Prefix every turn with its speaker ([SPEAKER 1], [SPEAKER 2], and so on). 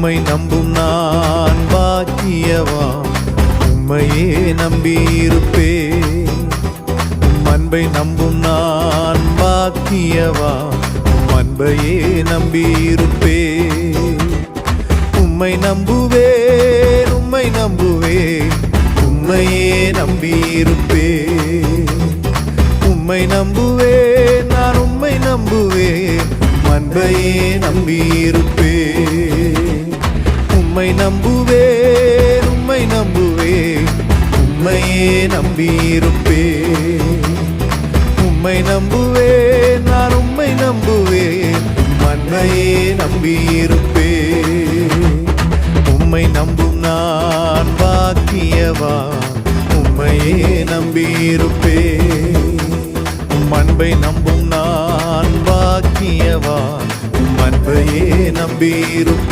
[SPEAKER 1] உம்மை நம்பும் நான் பாக்கியவா? உம்மையே நம்பியிருப்பே உம் அன்பை நம்பும் நான் பாக்கியவா? உம் அன்பையே நம்பியிருப்பே உம்மை நம்புவேன் உம்மை நம்புவேன். உம்மையே நம்பியிருப்பேன். உம்மை நம்புவேன் நான் உம்மை நம்புவேன். உம் அன்பையே நம்பியிருப்பேன். உம்மை நம்புவே உம்மை நம்புவே உம்மையே நம்பியிருப்பே உம்மை நம்புவே நான் உம்மை நம்புவே உம் நம்பியிருப்பே உம்மை நம்பும் நான் பாக்கியவா? உம்மையே நம்பியிருப்பே உம் அன்பை நம்பும் நான் பாக்கியவா? உம் அன்பையே நம்பியிருப்பே